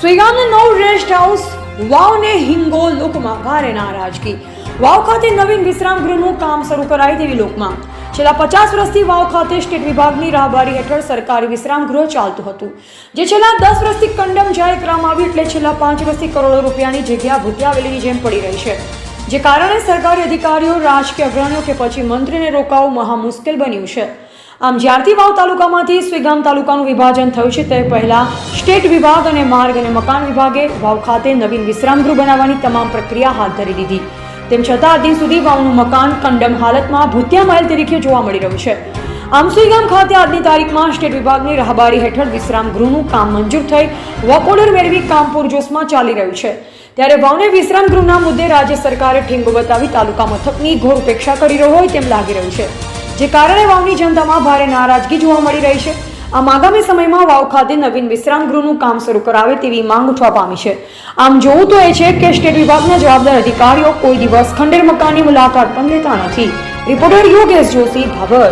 સ્વીગામનો નવ rest house, વાવને હિંગો લોકમાં ભારે નારાજગી. વાવ ખાતે નવીન વિશ્રામ ગૃહનું કામ શરૂ કરાય તેવી લોકમાં. છેલ્લા પચાસ વર્ષથી વાવ ખાતે સ્ટેટ વિભાગની રાહબારી હેઠળ સરકારી વિશ્રામ ગૃહ ચાલતું હતું, જે છેલ્લા દસ વર્ષથી કંડમ જાહેર કરવામાં આવ્યું એટલે છેલ્લા પાંચ વર્ષથી કરોડો રૂપિયાની જગ્યા ભૂતિયાવેલીની જેમ પડી રહી છે. જે કારણે સરકારી અધિકારીઓ, રાજકીય અગ્રણીઓ કે પછી મંત્રીને રોકાવું મહા મુશ્કેલ બન્યું છે. આમ જ્યારથી વાવ તાલુકામાંથી સ્વીગામ તાલુકાનું વિભાજન થયું છે, તે પહેલા સ્ટેટ વિભાગ અને માર્ગ અને મકાન વિભાગે વાવ ખાતે નવીન વિશ્રામ ગૃહ બનાવવાની તમામ પ્રક્રિયા હાથ ધરી દીધી. તેમ છતાં, દિન સુધી વાવનું મકાન કંડમ હાલતમાં ભૂતિયા મહેલ તરીકે જોવા મળી રહ્યું છે. આમ સુઈગામ ખાતે આજની તારીખમાં સ્ટેટ વિભાગની રાહબારી હેઠળ વિશ્રામ ગૃહનું કામ મંજૂર થઈ ઓર્ડર મેળવી કામ પૂરજોશમાં ચાલી રહ્યું છે. ત્યારે વાવને વિશ્રામ ગૃહના મુદ્દે રાજ્ય સરકારે ઠીંગો બતાવી તાલુકા મથકની ઘોર ઉપેક્ષા કરી રહ્યો હોય તેમ લાગી રહ્યું છે. જે કારણે વાવની જનતામાં ભારે નારાજગી જોવા મળી રહી છે. આમ આગામી સમયમાં વાવ ખાતે નવીન વિશ્રામ ગૃહનું કામ શરૂ કરાવે તેવી માંગ ઉઠવા પામી છે. આમ જોવું તો એ છે કે સ્ટેટ વિભાગના જવાબદાર અધિકારીઓ કોઈ દિવસ ખંડેર મકાનની મુલાકાત પણ લેતા નથી. રિપોર્ટર યોગેશ જોશી ભાભર